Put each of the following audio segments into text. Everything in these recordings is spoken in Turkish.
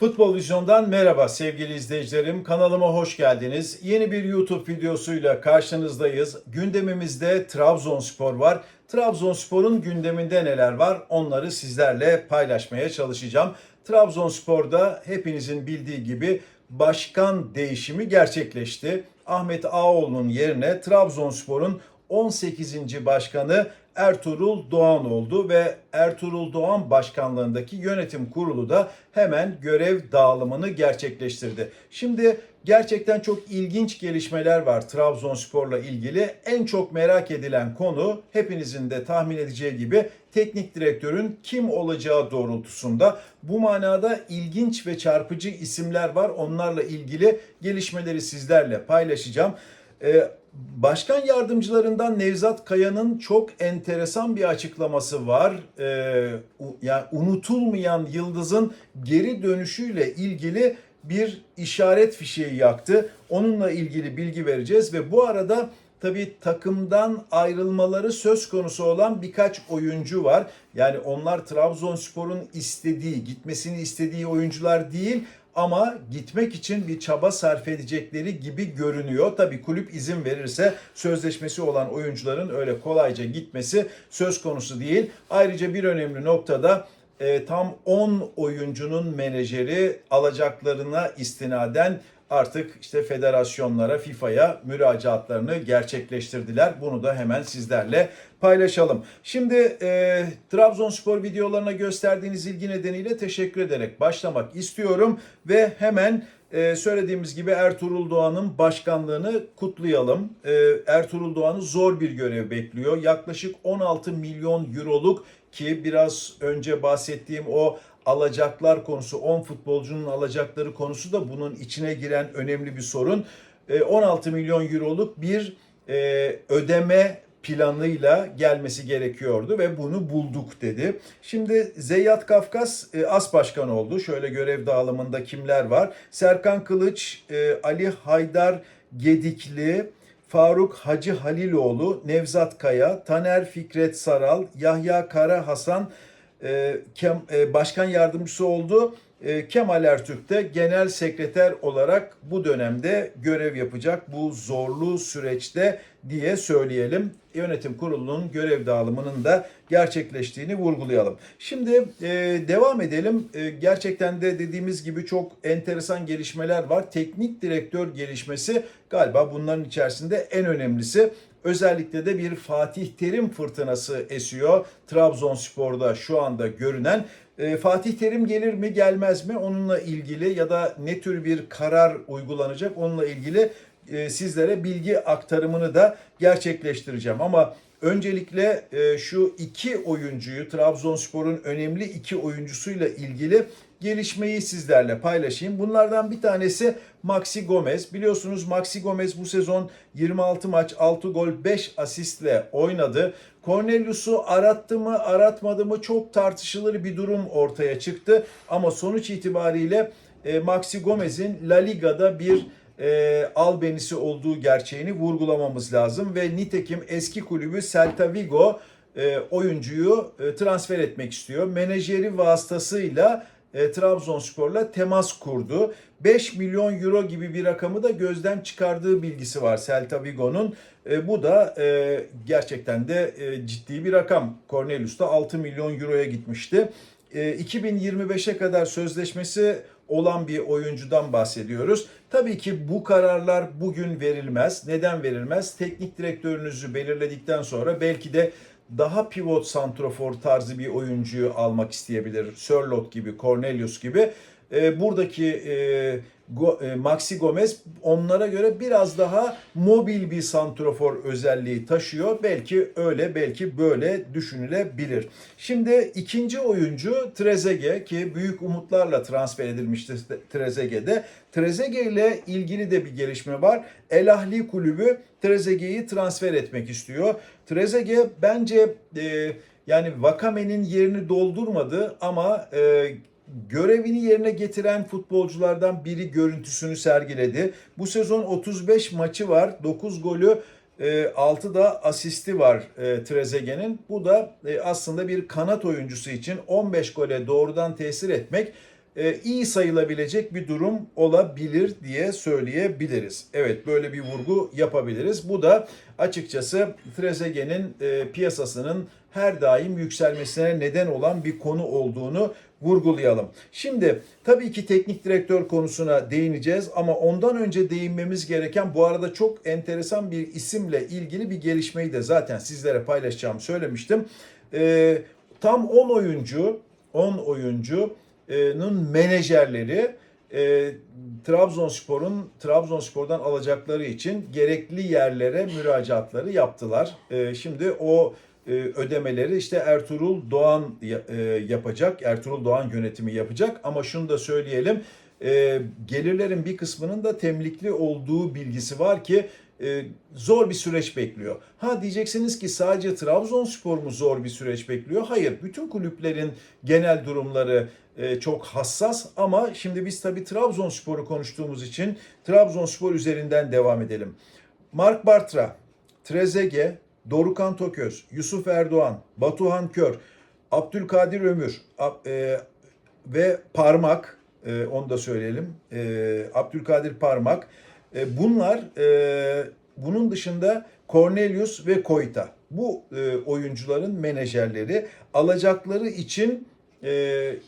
Futbol Vizyon'dan merhaba sevgili izleyicilerim. Kanalıma hoş geldiniz. Yeni bir YouTube videosuyla karşınızdayız. Gündemimizde Trabzonspor var. Trabzonspor'un gündeminde neler var onları sizlerle paylaşmaya çalışacağım. Trabzonspor'da hepinizin bildiği gibi başkan değişimi gerçekleşti. Ahmet Ağaoğlu'nun yerine Trabzonspor'un 18. başkanı Ertuğrul Doğan oldu ve Ertuğrul Doğan başkanlığındaki yönetim kurulu da hemen görev dağılımını gerçekleştirdi. Şimdi gerçekten çok ilginç gelişmeler var Trabzonspor'la ilgili. En çok merak edilen konu hepinizin de tahmin edeceği gibi teknik direktörün kim olacağı doğrultusunda. Bu manada ilginç ve çarpıcı isimler var. Onlarla ilgili gelişmeleri sizlerle paylaşacağım. Ee, Başkan yardımcılarından Nevzat Kaya'nın çok enteresan bir açıklaması var. Ee, yani unutulmayan yıldızın geri dönüşüyle ilgili bir işaret fişeği yaktı. Onunla ilgili bilgi vereceğiz ve bu arada tabii takımdan ayrılmaları söz konusu olan birkaç oyuncu var. Yani onlar Trabzonspor'un istediği, gitmesini istediği oyuncular değil ama gitmek için bir çaba sarf edecekleri gibi görünüyor. Tabii kulüp izin verirse sözleşmesi olan oyuncuların öyle kolayca gitmesi söz konusu değil. Ayrıca bir önemli noktada e, tam 10 oyuncunun menajeri alacaklarına istinaden artık işte federasyonlara, FIFA'ya müracaatlarını gerçekleştirdiler. Bunu da hemen sizlerle paylaşalım. Şimdi e, Trabzonspor videolarına gösterdiğiniz ilgi nedeniyle teşekkür ederek başlamak istiyorum ve hemen e, söylediğimiz gibi Ertuğrul Doğan'ın başkanlığını kutlayalım. E, Ertuğrul Doğan'ı zor bir görev bekliyor. Yaklaşık 16 milyon euroluk ki biraz önce bahsettiğim o alacaklar konusu 10 futbolcunun alacakları konusu da bunun içine giren önemli bir sorun. E, 16 milyon euroluk bir e, ödeme planıyla gelmesi gerekiyordu ve bunu bulduk dedi. Şimdi Zeyyat Kafkas e, as başkan oldu. Şöyle görev dağılımında kimler var? Serkan Kılıç, e, Ali Haydar Gedikli, Faruk Hacı Haliloğlu, Nevzat Kaya, Taner Fikret Saral, Yahya Kara Hasan e, Kem, e, başkan yardımcısı oldu. E, Kemal Ertürk de genel sekreter olarak bu dönemde görev yapacak bu zorlu süreçte diye söyleyelim. Yönetim kurulunun görev dağılımının da gerçekleştiğini vurgulayalım. Şimdi e, devam edelim. E, gerçekten de dediğimiz gibi çok enteresan gelişmeler var. Teknik direktör gelişmesi galiba bunların içerisinde en önemlisi. Özellikle de bir Fatih Terim fırtınası esiyor Trabzonspor'da şu anda görünen. E, Fatih Terim gelir mi gelmez mi onunla ilgili ya da ne tür bir karar uygulanacak onunla ilgili e, sizlere bilgi aktarımını da gerçekleştireceğim. Ama öncelikle e, şu iki oyuncuyu Trabzonspor'un önemli iki oyuncusuyla ilgili gelişmeyi sizlerle paylaşayım. Bunlardan bir tanesi Maxi Gomez. Biliyorsunuz Maxi Gomez bu sezon 26 maç 6 gol 5 asistle oynadı. Cornelius'u arattı mı aratmadı mı çok tartışılır bir durum ortaya çıktı. Ama sonuç itibariyle e, Maxi Gomez'in La Liga'da bir e, albenisi olduğu gerçeğini vurgulamamız lazım. Ve nitekim eski kulübü Celta Vigo e, oyuncuyu e, transfer etmek istiyor. Menajeri vasıtasıyla e, Trabzonspor'la temas kurdu. 5 milyon euro gibi bir rakamı da gözden çıkardığı bilgisi var Celta Vigo'nun. E, bu da e, gerçekten de e, ciddi bir rakam. Cornelius da 6 milyon euroya gitmişti. E, 2025'e kadar sözleşmesi olan bir oyuncudan bahsediyoruz. Tabii ki bu kararlar bugün verilmez. Neden verilmez? Teknik direktörünüzü belirledikten sonra belki de daha pivot santrofor tarzı bir oyuncuyu almak isteyebilir. Sörlot gibi, Cornelius gibi. E, buradaki e, Go- e, Maxi Gomez onlara göre biraz daha mobil bir santrofor özelliği taşıyor. Belki öyle belki böyle düşünülebilir. Şimdi ikinci oyuncu Trezeguet ki büyük umutlarla transfer edilmişti Trezeguet'de. Trezeguet ile ilgili de bir gelişme var. El Ahli kulübü Trezeguet'i transfer etmek istiyor. Trezeguet bence e, yani Vakame'nin yerini doldurmadı ama e, görevini yerine getiren futbolculardan biri görüntüsünü sergiledi. Bu sezon 35 maçı var. 9 golü 6 da asisti var e, Trezeguet'in. Bu da e, aslında bir kanat oyuncusu için 15 gole doğrudan tesir etmek e, iyi sayılabilecek bir durum olabilir diye söyleyebiliriz. Evet böyle bir vurgu yapabiliriz. Bu da açıkçası Trezeguet'in e, piyasasının her daim yükselmesine neden olan bir konu olduğunu vurgulayalım. Şimdi tabii ki teknik direktör konusuna değineceğiz ama ondan önce değinmemiz gereken bu arada çok enteresan bir isimle ilgili bir gelişmeyi de zaten sizlere paylaşacağımı söylemiştim. Ee, tam 10 oyuncu 10 oyuncunun menajerleri e, Trabzonspor'un Trabzonspor'dan alacakları için gerekli yerlere müracaatları yaptılar. E, şimdi o e, ödemeleri işte Ertuğrul Doğan e, yapacak. Ertuğrul Doğan yönetimi yapacak ama şunu da söyleyelim. e, gelirlerin bir kısmının da temlikli olduğu bilgisi var ki zor bir süreç bekliyor. Ha diyeceksiniz ki sadece Trabzonspor mu zor bir süreç bekliyor? Hayır. Bütün kulüplerin genel durumları çok hassas ama şimdi biz tabii Trabzonspor'u konuştuğumuz için Trabzonspor üzerinden devam edelim. Mark Bartra, Trezeguet, Dorukan Toköz, Yusuf Erdoğan, Batuhan Kör, Abdülkadir Ömür e, ve Parmak, e, onu da söyleyelim, e, Abdülkadir Parmak. E, bunlar, e, bunun dışında Cornelius ve Koyta. Bu e, oyuncuların menajerleri alacakları için e,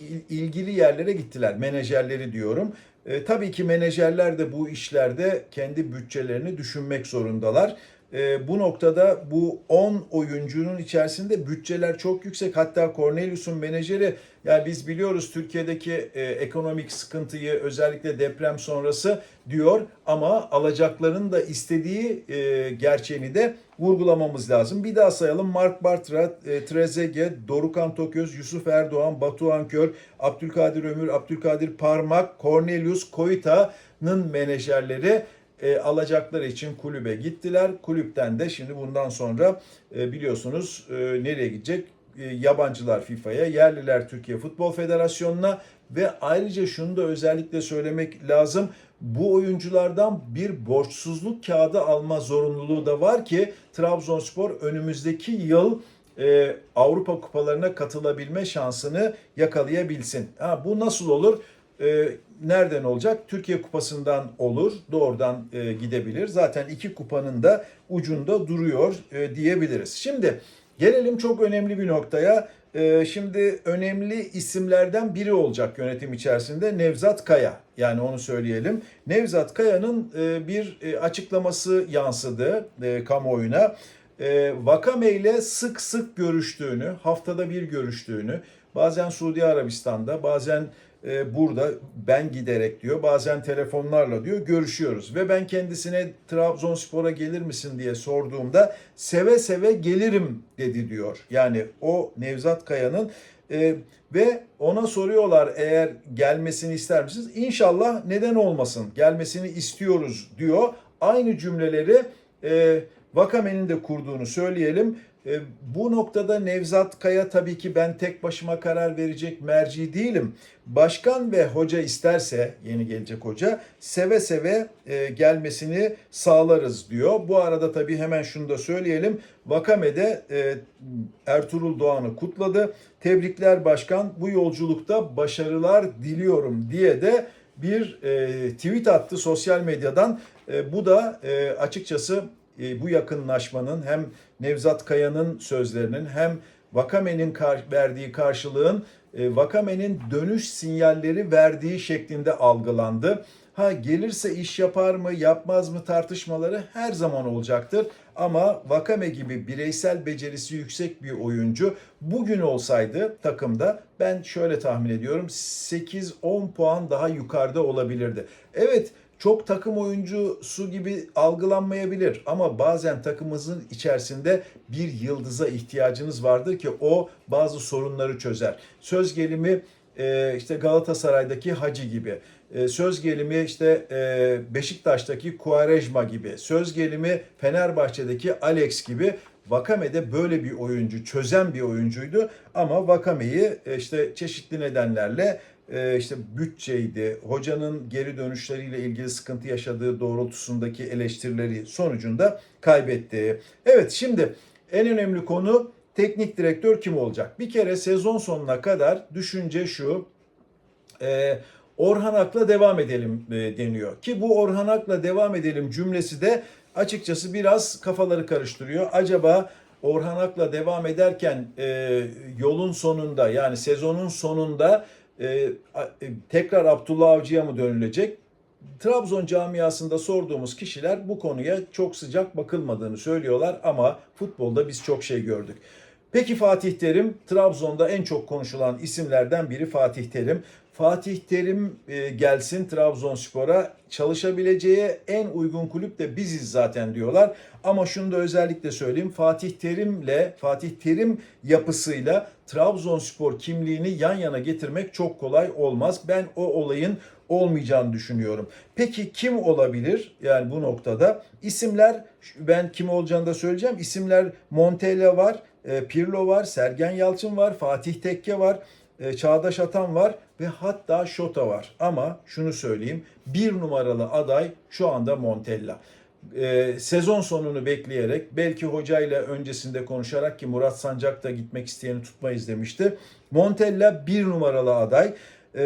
il- ilgili yerlere gittiler. Menajerleri diyorum. E, tabii ki menajerler de bu işlerde kendi bütçelerini düşünmek zorundalar. E, bu noktada bu 10 oyuncunun içerisinde bütçeler çok yüksek. Hatta Cornelius'un menajeri yani biz biliyoruz Türkiye'deki e, ekonomik sıkıntıyı özellikle deprem sonrası diyor ama alacakların da istediği e, gerçeğini de vurgulamamız lazım. Bir daha sayalım. Mark Bartra, e, Trezeguet, Dorukan Toköz, Yusuf Erdoğan, Batuhan Kör, Abdülkadir Ömür, Abdülkadir Parmak, Cornelius Koyta'nın menajerleri e, alacakları için kulübe gittiler. Kulüpten de şimdi bundan sonra e, biliyorsunuz e, nereye gidecek? E, yabancılar FIFA'ya, yerliler Türkiye Futbol Federasyonu'na ve ayrıca şunu da özellikle söylemek lazım. Bu oyunculardan bir borçsuzluk kağıdı alma zorunluluğu da var ki Trabzonspor önümüzdeki yıl e, Avrupa kupalarına katılabilme şansını yakalayabilsin. Ha, bu nasıl olur? E, nereden olacak? Türkiye Kupası'ndan olur. Doğrudan e, gidebilir. Zaten iki kupanın da ucunda duruyor e, diyebiliriz. Şimdi gelelim çok önemli bir noktaya. E, şimdi önemli isimlerden biri olacak yönetim içerisinde Nevzat Kaya. Yani onu söyleyelim. Nevzat Kaya'nın e, bir e, açıklaması yansıdı e, kamuoyuna. E, Vakame ile sık sık görüştüğünü, haftada bir görüştüğünü, bazen Suudi Arabistan'da, bazen e, burada ben giderek diyor, bazen telefonlarla diyor görüşüyoruz. Ve ben kendisine Trabzonspor'a gelir misin diye sorduğumda seve seve gelirim dedi diyor. Yani o Nevzat Kaya'nın e, ve ona soruyorlar eğer gelmesini ister misiniz? İnşallah neden olmasın gelmesini istiyoruz diyor. Aynı cümleleri e, Vakame'nin de kurduğunu söyleyelim. E, bu noktada Nevzat Kaya tabii ki ben tek başıma karar verecek merci değilim. Başkan ve hoca isterse yeni gelecek hoca seve seve e, gelmesini sağlarız diyor. Bu arada tabii hemen şunu da söyleyelim. Vakame'de e, Ertuğrul Doğan'ı kutladı. Tebrikler başkan bu yolculukta başarılar diliyorum diye de bir tweet attı sosyal medyadan. Bu da açıkçası e, bu yakınlaşmanın hem Nevzat Kaya'nın sözlerinin hem Vakame'nin kar- verdiği karşılığın e, Vakame'nin dönüş sinyalleri verdiği şeklinde algılandı. Ha gelirse iş yapar mı yapmaz mı tartışmaları her zaman olacaktır. Ama Vakame gibi bireysel becerisi yüksek bir oyuncu bugün olsaydı takımda ben şöyle tahmin ediyorum 8-10 puan daha yukarıda olabilirdi. Evet çok takım oyuncusu gibi algılanmayabilir ama bazen takımımızın içerisinde bir yıldıza ihtiyacınız vardır ki o bazı sorunları çözer. Söz gelimi e, işte Galatasaray'daki Hacı gibi, e, söz gelimi işte e, Beşiktaş'taki Quaresma gibi, söz gelimi Fenerbahçe'deki Alex gibi Vakame'de böyle bir oyuncu, çözen bir oyuncuydu ama Vakame'yi işte çeşitli nedenlerle işte bütçeydi, hocanın geri dönüşleriyle ilgili sıkıntı yaşadığı doğrultusundaki eleştirileri sonucunda kaybetti. Evet şimdi en önemli konu teknik direktör kim olacak? Bir kere sezon sonuna kadar düşünce şu. e, Orhan Ak'la devam edelim e, deniyor. Ki bu Orhan Ak'la devam edelim cümlesi de açıkçası biraz kafaları karıştırıyor. Acaba Orhan Ak'la devam ederken e, yolun sonunda yani sezonun sonunda e, a- e, tekrar Abdullah Avcı'ya mı dönülecek? Trabzon camiasında sorduğumuz kişiler bu konuya çok sıcak bakılmadığını söylüyorlar ama futbolda biz çok şey gördük. Peki Fatih Terim, Trabzon'da en çok konuşulan isimlerden biri Fatih Terim. Fatih Terim e, gelsin Trabzonspor'a çalışabileceği en uygun kulüp de biziz zaten diyorlar. Ama şunu da özellikle söyleyeyim. Fatih Terim'le Fatih Terim yapısıyla Trabzonspor kimliğini yan yana getirmek çok kolay olmaz. Ben o olayın olmayacağını düşünüyorum. Peki kim olabilir? Yani bu noktada isimler ben kim olacağını da söyleyeceğim. İsimler Montella var, e, Pirlo var, Sergen Yalçın var, Fatih Tekke var, e, Çağdaş Atan var ve hatta Şota var. Ama şunu söyleyeyim bir numaralı aday şu anda Montella. E, sezon sonunu bekleyerek belki hocayla öncesinde konuşarak ki Murat Sancak da gitmek isteyeni tutmayız demişti. Montella bir numaralı aday. E,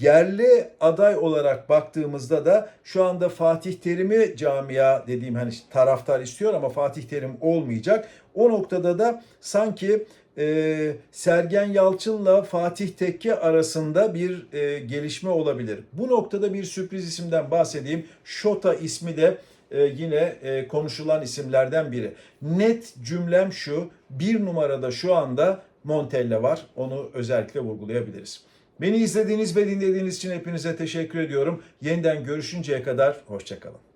yerli aday olarak baktığımızda da şu anda Fatih Terim'i camia dediğim hani taraftar istiyor ama Fatih Terim olmayacak. O noktada da sanki e, Sergen Yalçın'la Fatih Tekke arasında bir e, gelişme olabilir. Bu noktada bir sürpriz isimden bahsedeyim. Şota ismi de e, yine e, konuşulan isimlerden biri. Net cümlem şu, bir numarada şu anda Montella var. Onu özellikle vurgulayabiliriz. Beni izlediğiniz ve dinlediğiniz için hepinize teşekkür ediyorum. Yeniden görüşünceye kadar hoşçakalın.